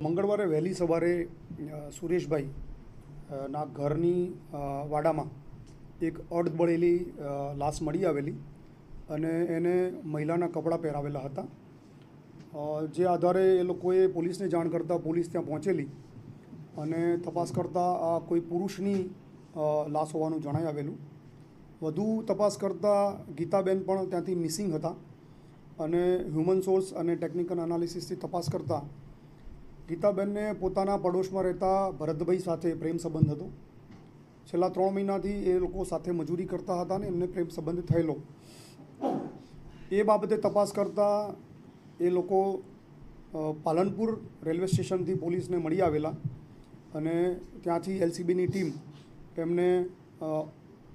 મંગળવારે વહેલી સવારે સુરેશભાઈ ના ઘરની વાડામાં એક અડધબળેલી લાશ મળી આવેલી અને એને મહિલાના કપડાં પહેરાવેલા હતા. જે આધારે એ લોકોએ પોલીસને જાણ કરતાં પોલીસ ત્યાં પહોંચેલી અને તપાસ કરતાં આ કોઈ પુરુષની લાશ હોવાનું જણાઈ આવેલું. વધુ તપાસ કરતાં ગીતાબેન પણ ત્યાંથી મિસિંગ હતા અને હ્યુમન સોર્સ અને ટેકનિકલ એનાલિસિસથી તપાસ કરતાં ગીતાબેનને પોતાના પડોશમાં રહેતા ભરતભાઈ સાથે પ્રેમ સંબંધ હતો. છેલ્લા ત્રણ મહિનાથી એ લોકો સાથે મજૂરી કરતા હતા અને એમને પ્રેમ સંબંધ થયેલો. એ બાબતે તપાસ કરતાં એ લોકો પાલનપુર રેલવે સ્ટેશનથી પોલીસને મળી આવેલા અને ત્યાંથી એલસીબીની ટીમ એમને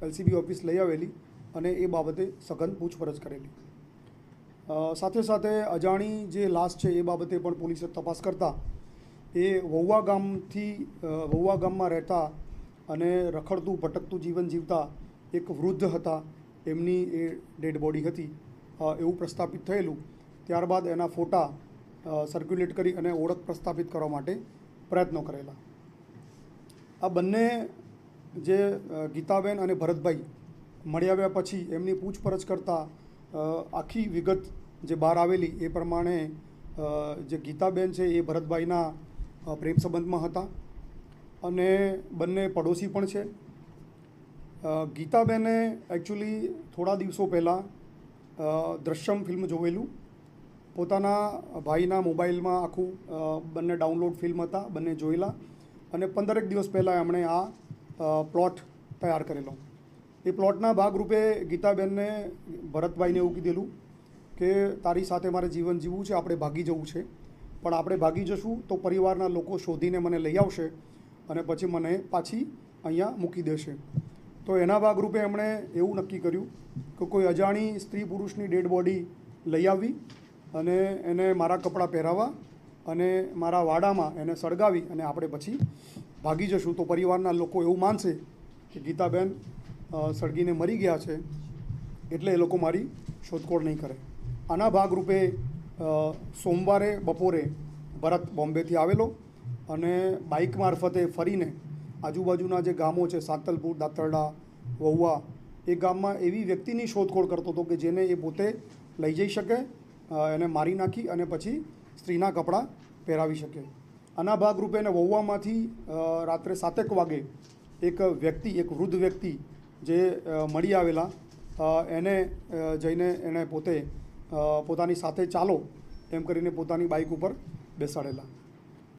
એલસીબી ઓફિસ લઈ આવેલી અને એ બાબતે સઘન પૂછપરછ કરેલી. સાથે સાથે અજાણી જે લાશ છે એ બાબતે પણ પોલીસે તપાસ કરતા એ વહુવા ગામથી અ, વહુવા ગામમાં રહેતા અને રખડતું ભટકતું જીવન જીવતા એક વૃદ્ધ હતા. એમની એ ડેડ બોડી હતી. એવું પ્રસ્થાપિત થયેલું. ત્યારબાદ એના ફોટા સર્ક્યુલેટ કરી અને ઓળખ પ્રસ્થાપિત કરવા માટે પ્રયત્નો કરેલા. આ બંને જે ગીતાબેન અને ભરતભાઈ મળી આવ્યા પછી એમની પૂછપરછ કરતાં આખી વિગત જે બહાર આવેલી એ પ્રમાણે જે ગીતાબેન છે એ ભરતભાઈના પ્રેમ સંબંધમાં હતા. અને બંને પડોશી પણ છે. ગીતાબેને એકચ્યુઅલી થોડા દિવસો પહેલાં દ્રશ્યમ ફિલ્મ જોયેલું પોતાના ભાઈના મોબાઈલમાં આખું બંને ડાઉનલોડ ફિલ્મ હતા, બંને જોયેલા. અને પંદરેક દિવસ પહેલાં એમણે આ પ્લોટ તૈયાર કરેલો. એ પ્લોટના ભાગરૂપે ગીતાબેનને ભરતભાઈને એવું કીધેલું કે, તારી સાથે મારે જીવન જીવવું છે, આપણે ભાગી જવું છે. પણ આપણે ભાગી જશું તો પરિવારના લોકો શોધીને મને લઈ આવશે અને પછી મને પાછી અહીંયા મૂકી દેશે. તો એના ભાગરૂપે એમણે એવું નક્કી કર્યું કે કોઈ અજાણી સ્ત્રી પુરુષની ડેડ બોડી લઈ આવી અને એને મારા કપડાં પહેરાવવા અને મારા વાડામાં એને સળગાવી અને આપણે પછી ભાગી જશું. તો પરિવારના લોકો એવું માનશે કે ગીતાબેન સળગીને મરી ગયા છે એટલે એ લોકો મારી શોધખોળ નહીં કરે. આના ભાગરૂપે સોમવારે, બપોરે ભરત બોમ્બેથી આવેલો અને બાઇક મારફતે ફરીને આજુબાજુના જે ગામો છે, સાંતલપુર, દાતરડા, વહુવા, એ ગામમાં એવી વ્યક્તિની શોધખોળ કરતો હતો કે જેને એ પોતે લઈ જઈ શકે એને મારી નાખી અને પછી સ્ત્રીના કપડાં પહેરાવી શકે. આના ભાગરૂપે એને વહુવામાંથી રાત્રે સાતેક વાગે એક વ્યક્તિ, એક વૃદ્ધ વ્યક્તિ જે મળી આવેલા એને જઈને એણે પોતે પોતાની સાથે ચાલો એમ કરીને પોતાની બાઇક ઉપર બેસાડેલા.